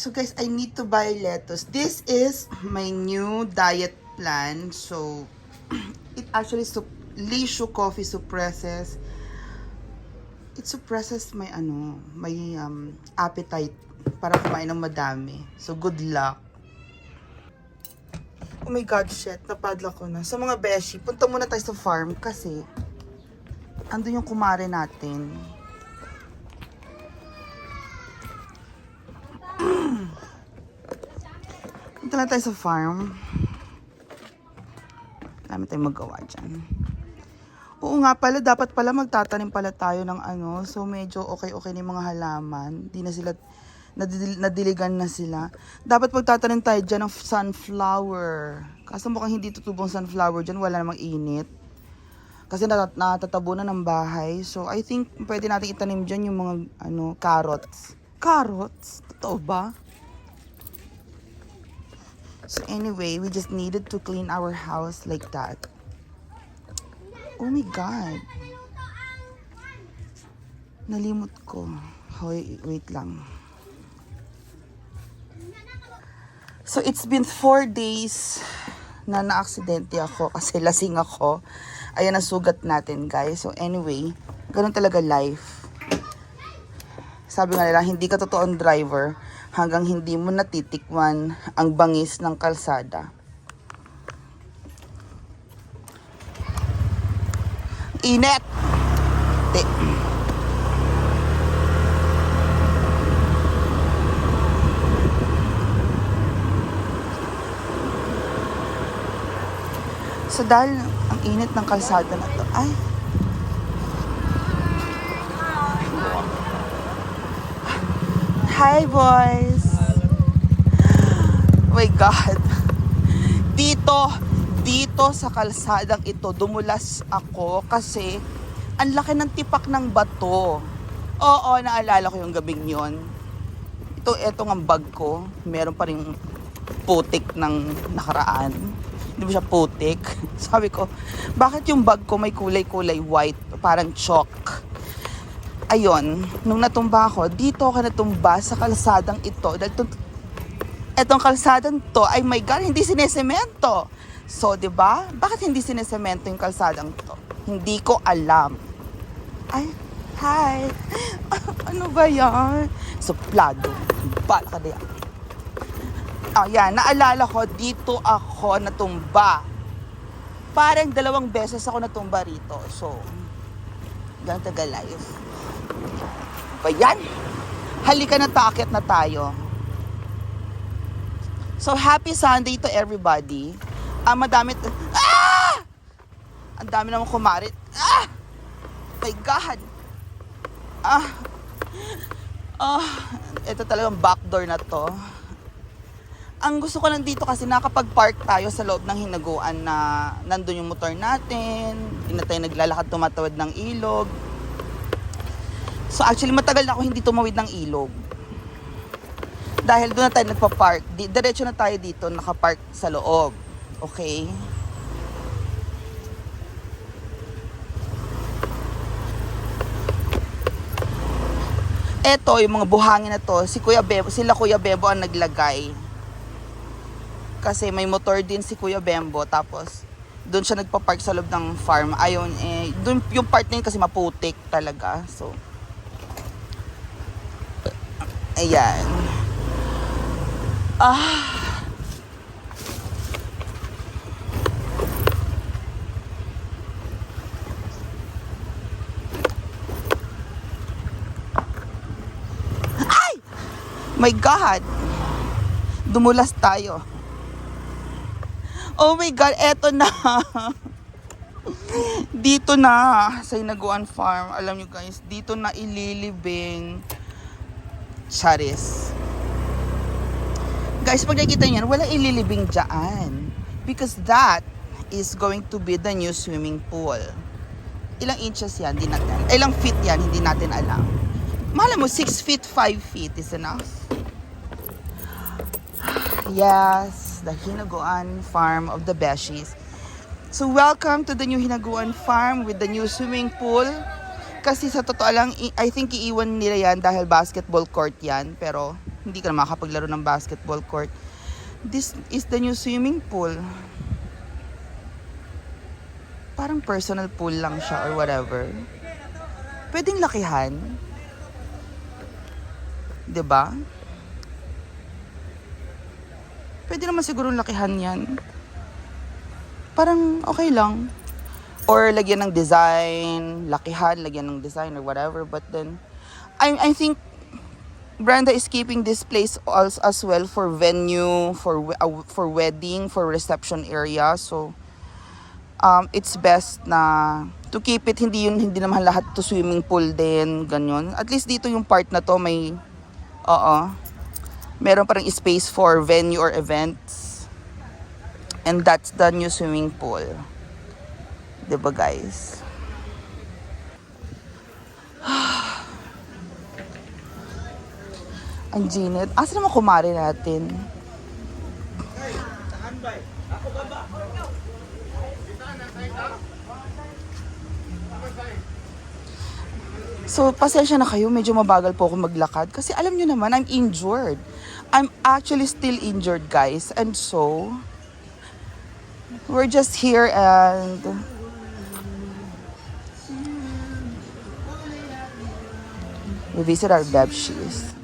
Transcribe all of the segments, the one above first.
So guys, I need to buy lettuce. This is my new diet plan. So it actually Lishu coffee suppresses it suppresses my ano, my um, appetite para kumain ng madami. So good luck. Oh my god, shit. Napadlock ko na. Sa mga beshi, punta muna tayo sa farm kasi andun yung kumare natin. Punta lang tayo sa farm. Dami tayong magawa dyan. Oo nga pala, dapat pala magtatanim pala tayo ng ano. So medyo okay-okay na mga halaman. Di na sila, nadil, nadiligan na sila. Dapat magtatanim tayo dyan ng sunflower. Kaso mukhang hindi tutubong sunflower dyan, wala namang init. Kasi nat natatabunan ng bahay. So I think pwede natin itanim dyan yung mga ano, carrots. Carrots? Totoo ba? So anyway, we just needed to clean our house like that. Oh my God. Nalimot ko. Hoy, wait lang. So it's been four days na na-aksidente ako kasi lasing ako. Ayan ang sugat natin guys. So anyway, ganun talaga life. Sabi nga nila, hindi ka totoong driver hanggang hindi mo natitikman ang bangis ng kalsada. Init! Di. So dahil ang init ng kalsada na to, ay, Hi, boys! Oh my God! Dito, dito sa kalsadang ito, dumulas ako kasi ang laki ng tipak ng bato. Oo, naalala ko yung gabing yon. Ito, ito ang bag ko. Meron pa rin putik ng nakaraan. Hindi ba siya putik? Sabi ko, bakit yung bag ko may kulay-kulay white? Parang chalk ayon, nung natumba ako, dito ako natumba sa kalsadang ito. Dahil to, etong kalsadang to, ay my God, hindi sinesemento. So, di ba? Bakit hindi sinesemento yung kalsadang to? Hindi ko alam. Ay, hi. ano ba yan? Suplado. Bala ka diyan. Ah, yan. Naalala ko, dito ako natumba. Parang dalawang beses ako natumba rito. So, ganun taga life ba yan? Halika na takit na tayo. So, happy Sunday to everybody. Ah, madami... Ah! Ang dami naman kumarit. Ah! My God! Ah! Ah! Ito talagang backdoor na to. Ang gusto ko lang dito kasi nakapag-park tayo sa loob ng hinaguan na nandun yung motor natin, hindi na tayo naglalakad tumatawid ng ilog. So actually matagal na ako hindi tumawid ng ilog. Dahil doon na tayo nagpa-park. Di, diretso na tayo dito nakapark sa loob. Okay? Eto, yung mga buhangin na to, si Kuya Bebo, sila Kuya Bebo ang naglagay. Kasi may motor din si Kuya Bembo, tapos doon siya nagpa-park sa loob ng farm. Ayun, eh, doon yung part na yun kasi maputik talaga. So, Ayan. Ah. Ay! My God! Dumulas tayo. Oh my God, eto na. dito na sa Inaguan Farm. Alam nyo guys, dito na ililibing Charis. Guys, pag nakikita nyo yan, wala ililibing dyan. Because that is going to be the new swimming pool. Ilang inches yan, di natin. Ilang feet yan, hindi natin alam. Mahala mo, 6 feet, 5 feet is enough. Yes, the Hinaguan Farm of the Beshies. So welcome to the new Hinaguan Farm with the new swimming pool. Kasi sa totoo lang, i- think iiwan nila yan dahil basketball court yan. Pero hindi ka na makapaglaro ng basketball court. This is the new swimming pool. Parang personal pool lang siya or whatever. Pwedeng lakihan. 'Di ba? Pwede naman siguro lakihan 'yan. Parang okay lang. Or lagyan ng design, lakihan, lagyan ng design or whatever. But then, I, I think Brenda is keeping this place as, as well for venue, for uh, for wedding, for reception area. So, um, it's best na to keep it hindi yun hindi naman lahat to swimming pool din ganyan at least dito yung part na to may oo meron pa ring space for venue or events and that's the new swimming pool ba guys ang ginit asa naman kumari natin So, pasensya na kayo, medyo mabagal po ako maglakad. Kasi alam nyo naman, I'm injured. I'm actually still injured, guys. And so, we're just here and... We visit our Bebshies. Diba?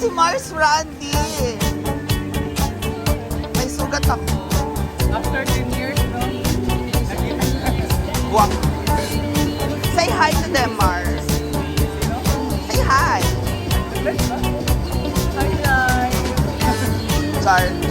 Si Mars Randy. May sugat ako. After 10 years, no? Wow. Say hi to them, Mars. Say hi. Hi, Char.